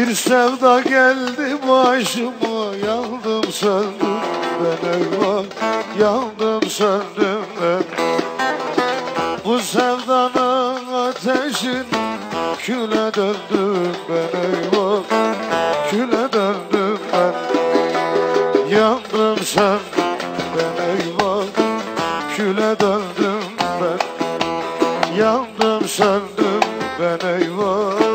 Bir sevda geldi başıma yandım söndüm ben eyvah yandım söndüm ben. Bu sevdanın ateşin küle döndüm ben eyvah küle döndüm ben. Yandım söndüm ben eyvah küle döndüm ben. Yandım söndüm ben eyvah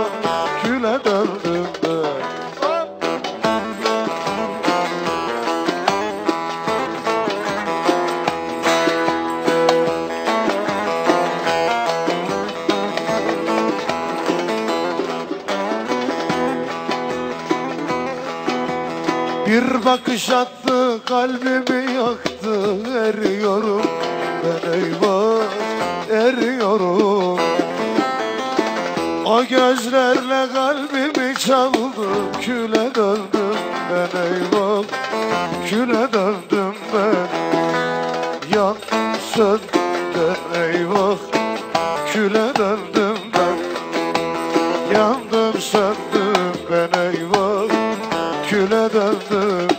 Bir bakış attı kalbimi yaktı. Eriyorum ben eyvah eriyorum. O gözlerle kalbimi çaldı. Küle döndüm ben eyvah Küle döndüm ben. Yan söndüm eyvah Küle döndüm ben. Yandım söndüm küle döndüm